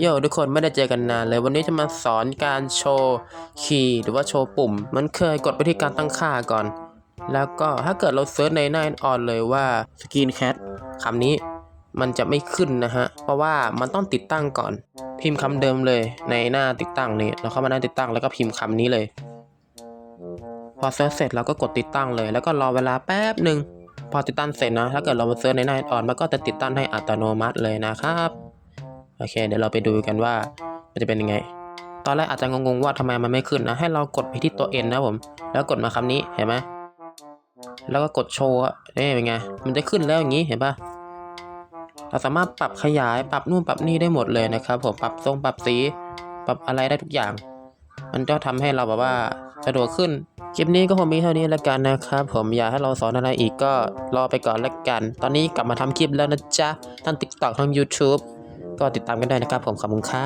โยทุกคนไม่ได้เจอกันนานเลยวันนี้จะมาสอนการโชว์คีย์หรือว่าโชว์ปุ่ม มันเคยกดไปที่การตั้งค่าก่อน แล้วก็ถ้าเกิดเราเซิร์ชในหน้าออนเลยว่า Screen Cat คำนี้มันจะไม่ขึ้นนะฮะ เพราะว่ามันต้องติดตั้งก่อน พิมพ์คำเดิมเลยในหน้าติดตั้งนี้เราเข้ามาหน้าติดตั้งแล้วก็พิมพ์คำนี้เลย พอเซิร์ชเสร็จเราก็กดติดตั้งเลย แล้วก็รอเวลาแป๊บหนึ่งพอติดตั้งเสร็จนะ ถ้าเกิดเรามาเซิร์ชในหน้าออนมันก็จะติดตั้งให้อัตโนมัติเลยนะครับ โอเค เดี๋ยวเราไปดูกันว่ามันจะเป็นยังไง ตอนแรกอาจจะงงๆว่าทำไมมันไม่ขึ้นนะ ให้เรากดไปที่ตัว N นะผม แล้วกดมาคำนี้เห็นไหมแล้วก็กดโชว์นี่เป็นไง มันจะขึ้นแล้วอย่างนี้เห็นปะเราสามารถปรับขยายปรับนู่นปรับนี่ได้หมดเลยนะครับผมปรับทรงปรับสี ปรับอะไรได้ทุกอย่าง มันก็ทำให้เราแบบว่าสะดวกขึ้น คลิปนี้ก็คงมีเท่านี้แล้วกันนะครับผมอยากให้เราสอนอะไรอีกก็รอไปก่อนแล้วกัน ตอนนี้กลับมาทำคลิปแล้วนะจ๊ะทั้ง TikTok ทั้ง YouTube ก็ติดตามกันได้นะครับผมขอบคุณครับ